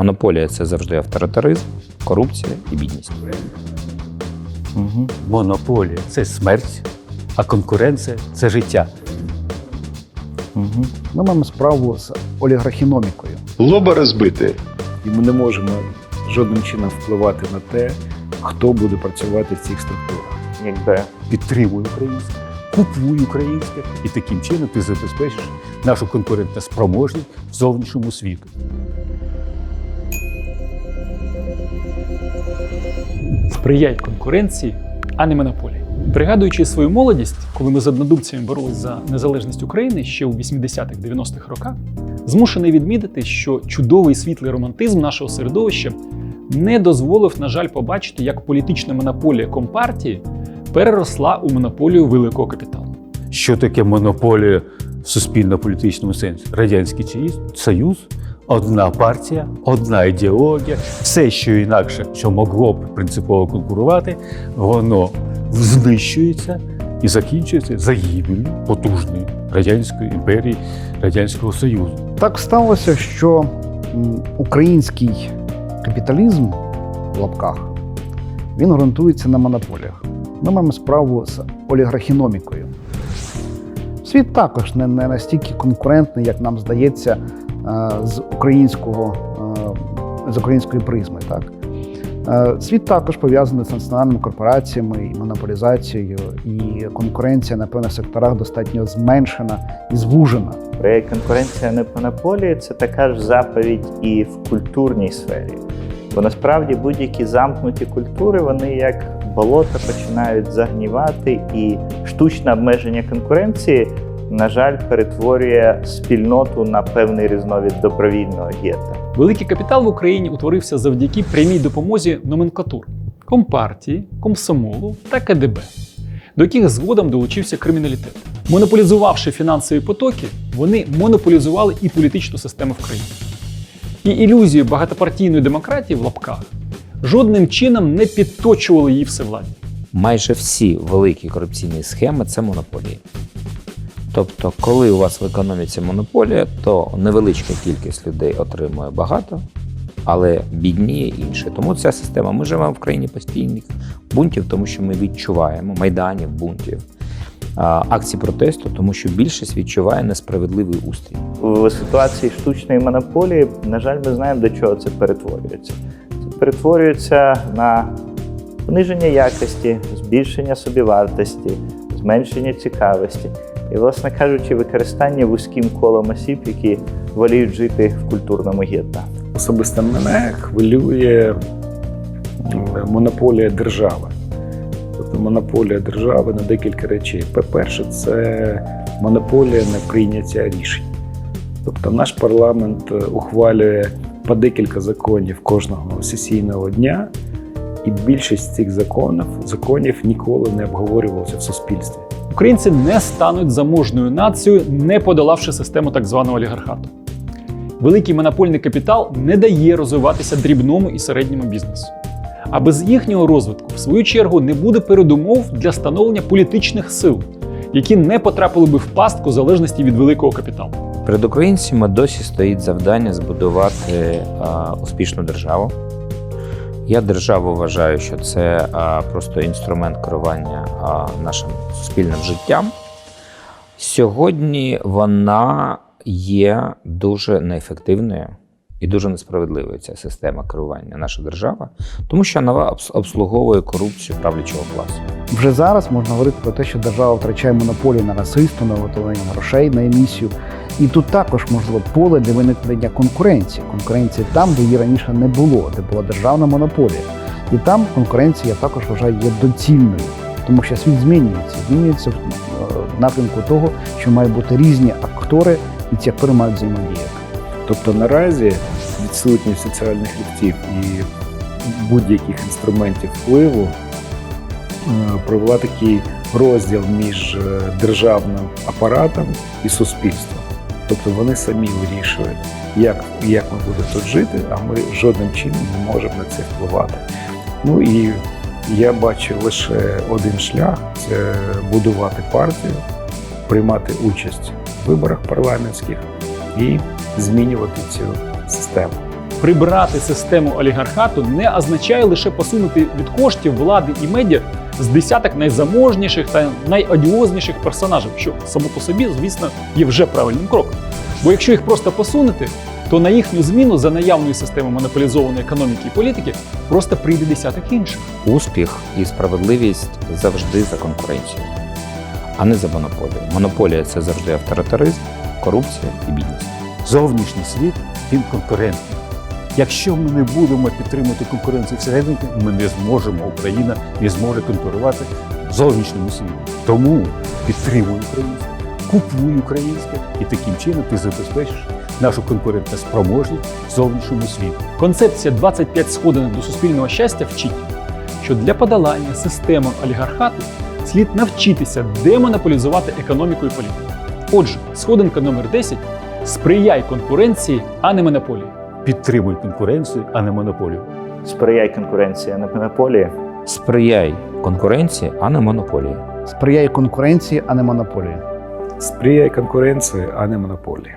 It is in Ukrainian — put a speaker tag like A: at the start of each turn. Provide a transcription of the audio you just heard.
A: Монополія це завжди авторитаризм, корупція і бідність.
B: Угу. Монополія це смерть, а конкуренція це життя. Угу.
C: Ми маємо справу з олігархіномікою.
D: Лоба розбити.
E: І ми не можемо жодним чином впливати на те, хто буде працювати в цих структурах.
B: Якби підтримуй українське, купуй українське, і таким чином ти забезпечиш нашу конкурентну спроможність в зовнішньому світу.
F: Сприяй конкуренції, а не монополії. Пригадуючи свою молодість, коли ми з однодумцями боролись за незалежність України ще у 80-х-90-х роках, змушений відмітити, що чудовий світлий романтизм нашого середовища не дозволив, на жаль, побачити, як політична монополія компартії переросла у монополію великого капіталу.
B: Що таке монополія в суспільно-політичному сенсі? Радянський Союз- Союз, одна партія, одна ідеологія, все, що інакше, що могло б принципово конкурувати, воно знищується і закінчується загибелью потужної радянської імперії, радянського союзу.
C: Так сталося, що український капіталізм в лапках він ґрунтується на монополіях. Ми маємо справу з олігархіномікою. Світ також не, настільки конкурентний, як нам здається, з українського е, з української призми. Так? Е, Світ також пов'язаний з національними корпораціями і монополізацією, і конкуренція на певних секторах достатньо зменшена і звужена.
G: Проєкт конкуренція не монополії це така ж заповідь і в культурній сфері. Бо насправді будь-які замкнуті культури, вони як болота починають загнівати, і штучне обмеження конкуренції, на жаль, перетворює спільноту на певний різновид добровільного гетто.
F: Великий капітал в Україні утворився завдяки прямій допомозі номенклатур компартії, комсомолу та КДБ, до яких згодом долучився криміналітет. Монополізувавши фінансові потоки, вони монополізували і політичну систему в країні. І ілюзію багатопартійної демократії в лапках жодним чином не підточували її всевладдя.
A: Майже всі великі корупційні схеми це монополії. Тобто, коли у вас в економіці монополія, то невеличка кількість людей отримує багато, але бідніє інше. Тому ця система. Ми живемо в країні постійних бунтів, тому що ми відчуваємо майданів, бунтів, акцій протесту, тому що більшість відчуває несправедливий устрій.
G: В ситуації штучної монополії, на жаль, ми знаємо, до чого це перетворюється. Це перетворюється на пониження якості, збільшення собівартості, зменшення цікавості і, власне кажучи, використання вузьким колом осіб, які воліють жити в культурному гетто.
E: Особисто мене хвилює монополія держави. Тобто монополія держави на декілька речей. По-перше, це монополія на прийняття рішень. Тобто наш парламент е, ухвалює по декілька законів кожного сесійного дня, і більшість цих законів, законів ніколи не обговорювалося в суспільстві.
F: Українці не стануть заможною нацією, не подолавши систему так званого олігархату. Великий монопольний капітал не дає розвиватися дрібному і середньому бізнесу. А без їхнього розвитку, в свою чергу, не буде передумов для становлення політичних сил, які не потрапили би в пастку залежності від великого капіталу.
A: Перед українцями досі стоїть завдання збудувати а, успішну державу. Я державу вважаю, що це а, просто інструмент керування а, нашим суспільним життям. Сьогодні вона є дуже неефективною і дуже несправедливою ця система керування, наша держава, тому що вона обслуговує корупцію правлячого класу.
C: Вже зараз можна говорити про те, що держава втрачає монополію на насильство, на виготовлення грошей, на емісію. І тут також можливо поле для виникнення конкуренції. Конкуренції там, де її раніше не було, де була державна монополія. І там конкуренція я також вважаю є доцільною, тому що світ змінюється. Змінюється в е, напрямку того, що мають бути різні актори, і ці актори мають взаємодіяти.
E: Тобто наразі відсутність соціальних ліфтів і будь-яких інструментів впливу е, провела такий розділ між е, державним апаратом і суспільством. Тобто вони самі вирішують, як, як ми будемо тут жити, а ми жодним чином не можемо на це впливати. Ну і я бачу лише один шлях це будувати партію, приймати участь в виборах парламентських і змінювати цю систему.
F: Прибрати систему олігархату не означає лише посунути від коштів влади і медіа з десяток найзаможніших та найодіозніших персонажів, що само по собі, звісно, є вже правильним кроком. Бо якщо їх просто посунути, то на їхню зміну за наявною системою монополізованої економіки і політики просто прийде десяток інших.
A: Успіх і справедливість завжди за конкуренцію, а не за монополію. Монополія це завжди авторитаризм, корупція і бідність.
B: Зовнішній світ він конкурентний. Якщо ми не будемо підтримувати конкуренцію всередині, ми не зможемо, Україна не зможе конкурувати в зовнішньому світі. Тому підтримуй українське, купуй українське, і таким чином ти забезпечиш нашу конкурентну спроможність в зовнішньому світі.
F: Концепція 25 сходинок до суспільного щастя вчить, що для подолання системи олігархату слід навчитися демонополізувати економіку і політику. Отже, сходинка номер 10 сприяй конкуренції, а не монополії.
B: Підтримуй конкуренцію, а не монополію.
G: Сприяй конкуренції, а не монополії.
A: Сприяй конкуренції, а не монополії.
C: Сприяй конкуренції, а не монополії.
E: Сприяй конкуренції, а не монополії.